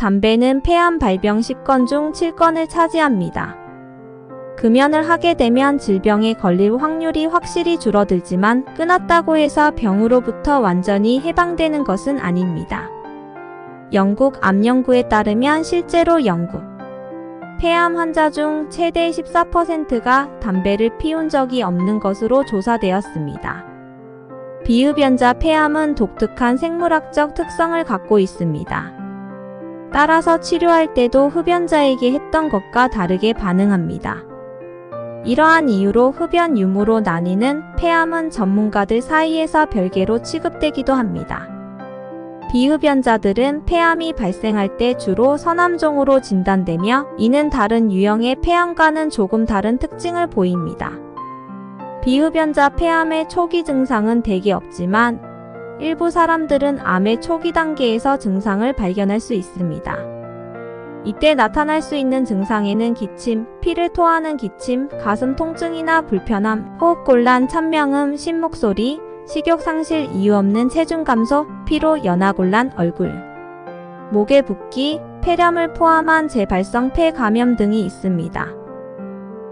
담배는 폐암 발병 10건 중 7건을 차지합니다. 금연을 하게 되면 질병에 걸릴 확률이 확실히 줄어들지만 끊었다고 해서 병으로부터 완전히 해방되는 것은 아닙니다. 영국 암 연구에 따르면 실제로 영국 폐암 환자 중 최대 14%가 담배를 피운 적이 없는 것으로 조사되었습니다. 비흡연자 폐암은 독특한 생물학적 특성을 갖고 있습니다. 따라서 치료할 때도 흡연자에게 했던 것과 다르게 반응합니다. 이러한 이유로 흡연 유무로 나뉘는 폐암은 전문가들 사이에서 별개로 취급되기도 합니다. 비흡연자들은 폐암이 발생할 때 주로 서남종으로 진단되며 이는 다른 유형의 폐암과는 조금 다른 특징을 보입니다. 비흡연자 폐암의 초기 증상은 대개 없지만 일부 사람들은 암의 초기 단계에서 증상을 발견할 수 있습니다. 이때 나타날 수 있는 증상에는 기침, 피를 토하는 기침, 가슴 통증이나 불편함, 호흡곤란, 찬명음, 신목소리, 식욕 상실, 이유 없는 체중 감소, 피로, 연하곤란, 얼굴, 목에 붓기, 폐렴을 포함한 재발성 폐 감염 등이 있습니다.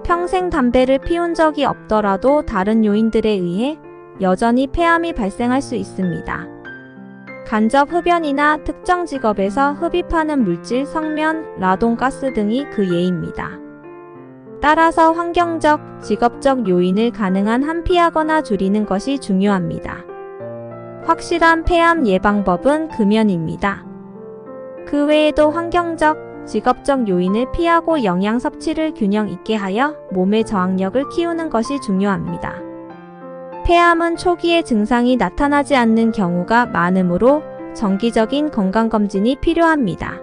평생 담배를 피운 적이 없더라도 다른 요인들에 의해 여전히 폐암이 발생할 수 있습니다. 간접 흡연이나 특정 직업에서 흡입하는 물질, 성면, 라돈 가스 등이 그 예입니다. 따라서 환경적, 직업적 요인을 가능한 한피하거나 줄이는 것이 중요합니다. 확실한 폐암 예방법은 금연입니다. 그 외에도 환경적, 직업적 요인을 피하고 영양 섭취를 균형 있게 하여 몸의 저항력을 키우는 것이 중요합니다. 폐암은 초기에 증상이 나타나지 않는 경우가 많으므로 정기적인 건강검진이 필요합니다.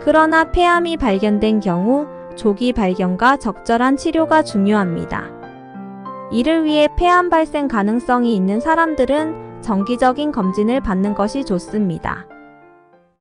그러나 폐암이 발견된 경우 조기 발견과 적절한 치료가 중요합니다. 이를 위해 폐암 발생 가능성이 있는 사람들은 정기적인 검진을 받는 것이 좋습니다.